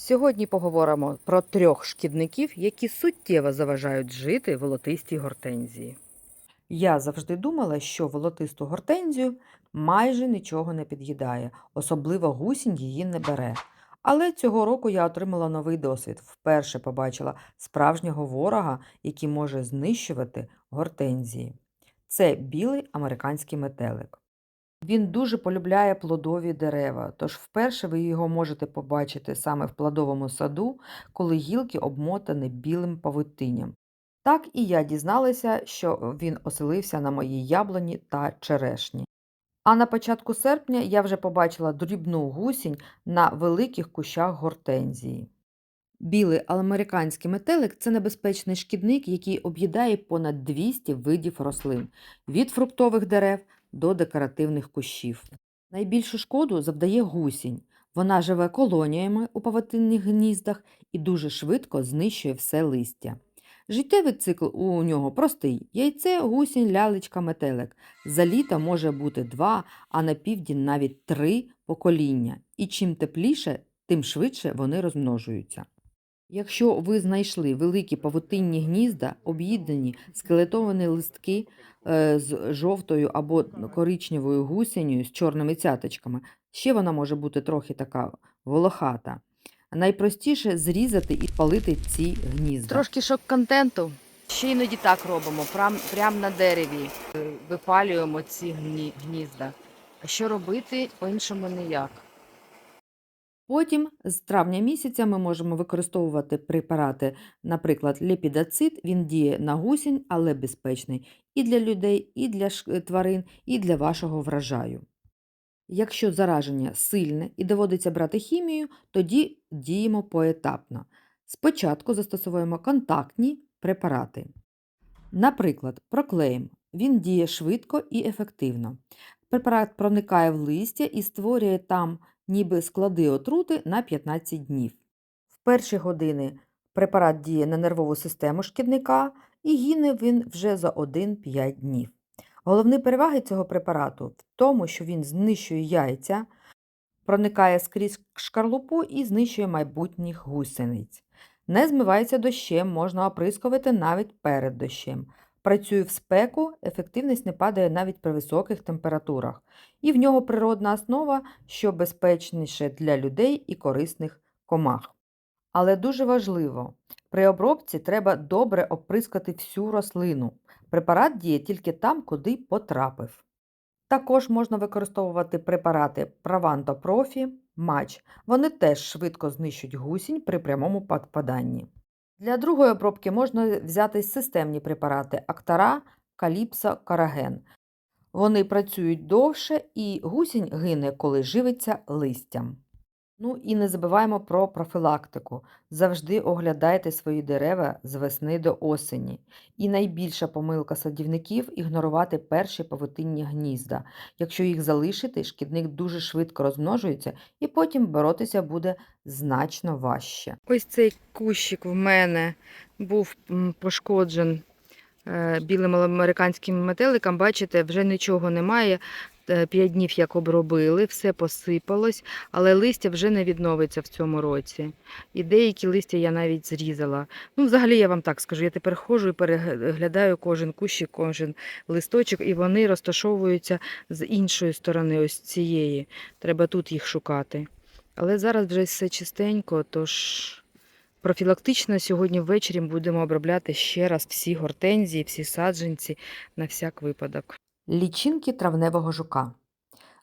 Сьогодні поговоримо про трьох шкідників, які суттєво заважають жити волотистій гортензії. Я завжди думала, що волотисту гортензію майже нічого не під'їдає, особливо гусінь її не бере. Але цього року я отримала новий досвід. Вперше побачила справжнього ворога, який може знищувати гортензії. Це білий американський метелик. Він дуже полюбляє плодові дерева, тож вперше ви його можете побачити саме в плодовому саду, коли гілки обмотані білим павутинням. Так і я дізналася, що він оселився на моїй яблуні та черешні. А на початку серпня я вже побачила дрібну гусінь на великих кущах гортензії. Білий американський метелик це небезпечний шкідник, який об'їдає понад 200 видів рослин від фруктових дерев до декоративних кущів. Найбільшу шкоду завдає гусінь. Вона живе колоніями у павутинних гніздах і дуже швидко знищує все листя. Життєвий цикл у нього простий: яйце, гусінь, лялечка, метелик. За літо може бути два, а на південь навіть три покоління. І чим тепліше, тим швидше вони розмножуються. Якщо ви знайшли великі павутинні гнізда, об'їдені скелетовані листки е, з жовтою або коричневою гусенью з чорними цяточками, ще вона може бути трохи така волохата. Найпростіше зрізати і спалити ці гнізда. Трошки шок-контенту. Ще іноді так робимо, прям, прям на дереві е, випалюємо ці гні, гнізда. А що робити по-іншому ніяк. Потім з травня місяця ми можемо використовувати препарати, наприклад, ліпідацид, він діє на гусінь, але безпечний і для людей, і для е, тварин, і для вашого врожаю. Якщо зараження сильне і доводиться брати хімію, тоді діємо поетапно. Спочатку застосовуємо контактні препарати. Наприклад, проклеїм. Він діє швидко і ефективно. Препарат проникає в листя і створює там ніби склади отрути на 15 днів. В перші години препарат діє на нервову систему шкідника і гине він вже за 1-5 днів. Головні переваги цього препарату в тому, що він знищує яйця, проникає скрізь шкарлупу і знищує майбутніх гусениць. Не змивається дощем, можна оприскувати навіть перед дощем. Працює в спеку, ефективність не падає навіть при високих температурах. І в нього природна основа, що безпечніше для людей і корисних комах. Але дуже важливо, при обробці треба добре оприскати всю рослину. Препарат діє тільки там, куди потрапив. Також можна використовувати препарати Profi, Матч. Вони теж швидко знищують гусінь при прямому попаданні. Для другої обробки можна взяти системні препарати Актара, каліпса, Караген. Вони працюють довше і гусінь гине, коли живиться листям. Ну і не забуваємо про профілактику. Завжди оглядайте свої дерева з весни до осені. І найбільша помилка садівників ігнорувати перші павутинні гнізда. Якщо їх залишити, шкідник дуже швидко розмножується і потім боротися буде значно важче. Ось цей кущик в мене був пошкоджений білим американським метеликом. Бачите, вже нічого немає. Е, П'ять днів як обробили, все посипалось, але листя вже не відновиться в цьому році. І деякі листя я навіть зрізала. Ну, взагалі, я вам так скажу, я тепер ходжу і переглядаю кожен кущик, кожен листочок, і вони розташовуються з іншої сторони, ось цієї. Треба тут їх шукати. Але зараз вже все чистенько, тож профілактично сьогодні ввечері будемо обробляти ще раз всі гортензії, всі саджанці на всяк випадок. Лічинки травневого жука.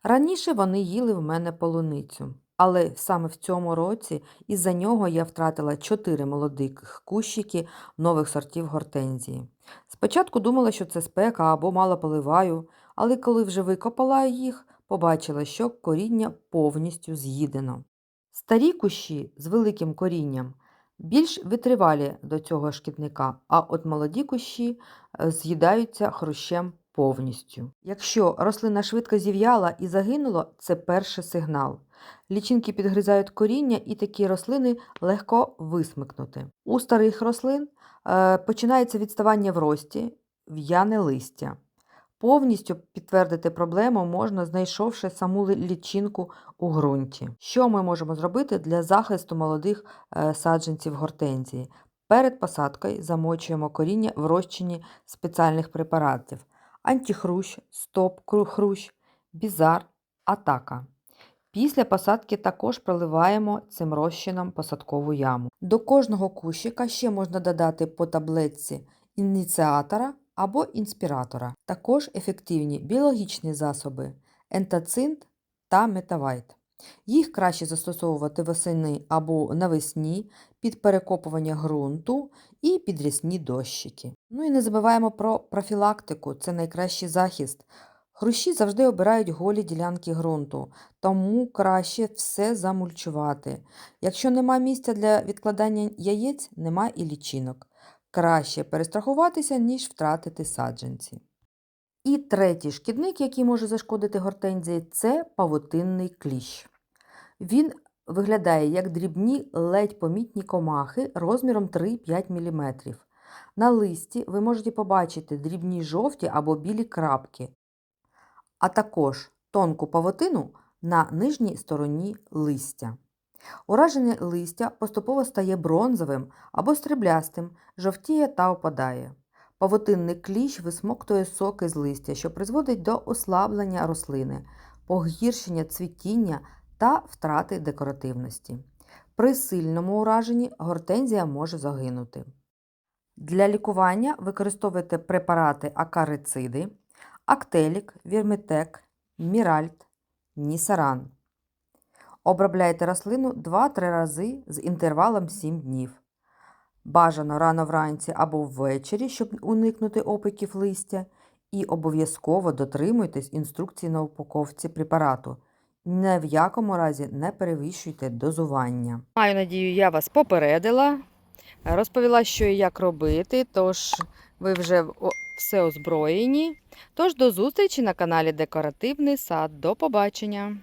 Раніше вони їли в мене полуницю, але саме в цьому році із-за нього я втратила 4 молодих кущики нових сортів гортензії. Спочатку думала, що це спека або мало поливаю, але коли вже викопала їх, побачила, що коріння повністю з'їдено. Старі кущі з великим корінням більш витривалі до цього шкідника, а от молоді кущі е, з'їдаються хрущем повністю. Якщо рослина швидко зів'яла і загинула, це перший сигнал. Лічинки підгризають коріння і такі рослини легко висмикнути. У старих рослин е, починається відставання в рості, в'яне листя. Повністю підтвердити проблему можна, знайшовши саму лічинку у ґрунті. Що ми можемо зробити для захисту молодих е, саджанців гортензії? Перед посадкою замочуємо коріння в розчині спеціальних препаратів: антихрущ, стоп-хрущ, бізар, атака. Після посадки також проливаємо цим розчином посадкову яму. До кожного кущика ще можна додати по таблетці ініціатора або інспіратора. Також ефективні біологічні засоби ентацинт та метавайт. Їх краще застосовувати восени або навесні під перекопування ґрунту і під рясні дощики. Ну і не забуваємо про профілактику, це найкращий захист. Хрущі завжди обирають голі ділянки ґрунту, тому краще все замульчувати. Якщо нема місця для відкладання яєць, нема і лічинок. Краще перестрахуватися, ніж втратити саджанці. І третій шкідник, який може зашкодити гортензії, це павутинний кліщ. Він виглядає як дрібні ледь помітні комахи розміром 3-5 мм. На листі ви можете побачити дрібні жовті або білі крапки, а також тонку павутину на нижній стороні листя. Уражене листя поступово стає бронзовим або стріблястим, жовтіє та опадає. Павутинний кліщ висмоктує соки з листя, що призводить до ослаблення рослини, погіршення цвітіння та втрати декоративності. При сильному ураженні гортензія може загинути. Для лікування використовуйте препарати акарициди, актелік, вірметек, міральт, нісаран. Обробляйте рослину 2-3 рази з інтервалом 7 днів. Бажано рано вранці або ввечері, щоб уникнути опиків листя, і обов'язково дотримуйтесь інструкції на упаковці препарату. Ні в якому разі не перевищуйте дозування. Маю надію, я вас попередила, розповіла, що і як робити, тож ви вже все озброєні. Тож до зустрічі на каналі Декоративний сад. До побачення!